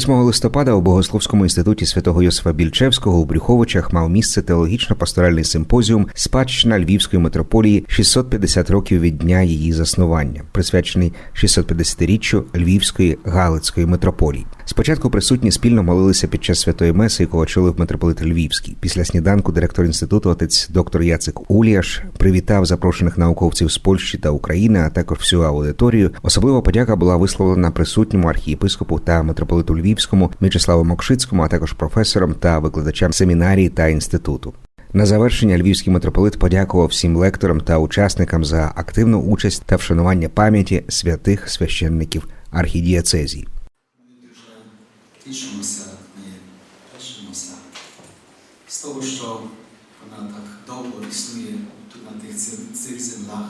8 листопада у Богословському інституті святого Йосифа Більчевського у Брюховичах мав місце теологічно-пасторальний симпозіум Спадщина Львівської митрополії 650 років від дня її заснування, присвячений 650-річчю Львівської Галицької митрополії. Спочатку присутні спільно молилися під час святої меси, яку очолив митрополит Львівський. Після сніданку директор інституту отець доктор Яцик Уліаш привітав запрошених науковців з Польщі та України, а також всю аудиторію. Особлива подяка була висловлена присутньому архієпископу та митрополиту Львівському Мічеславу Мокшицькому, а також професорам та викладачам семінарії та інституту. На завершення львівський митрополит подякував всім лекторам та учасникам за активну участь та вшанування пам'яті святих священників архідієцезії. Ми дуже тішимося, ми тішимося з того, що вона так довго існує тут на тих цих- землях.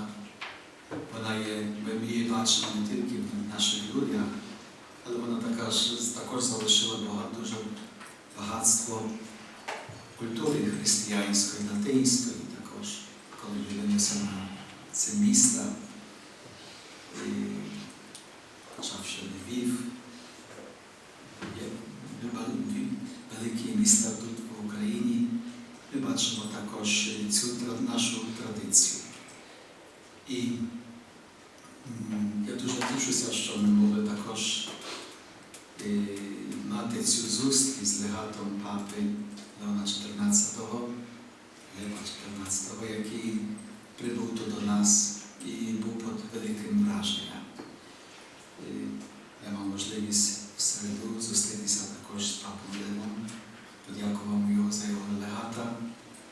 Вона є, ми її бачимо не тільки в наших людях, також, багато, дуже багатство культури християнської, латинської також, коли дивимося на це місто. І почавши Львів, великі міста тут в Україні. Ми бачимо також цю нашу традицію. І я дуже тішуся, що ми могли також мати цю зустріч з легатом папи Леона XIV, Лева XIV, який прибув до нас і був під великим враженням. І я мав можливість в середу зустрітися також з папом Левом. Подякував його за його легата.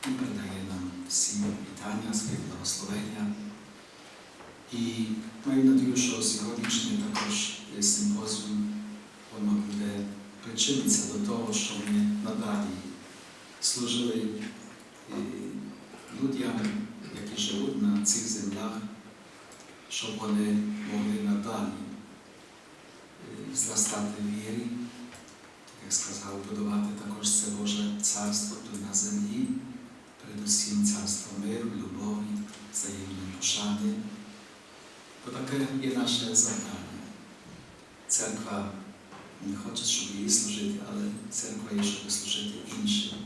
Він передає нам всім вітання, свої благословення. І маю надію, що сьогоднішній також симпозіум, воно буде причиниться до того, що ми надалі служили людям, які живуть на цих землях, щоб вони могли надалі е, зростати в вірі, як сказав, будувати також це Боже царство тут на землі, передусім царство миру, любові, взаємної пошани. Таке є наше завдання. Церква не хоче, щоб їй служити, але церква є, щоб служити іншим.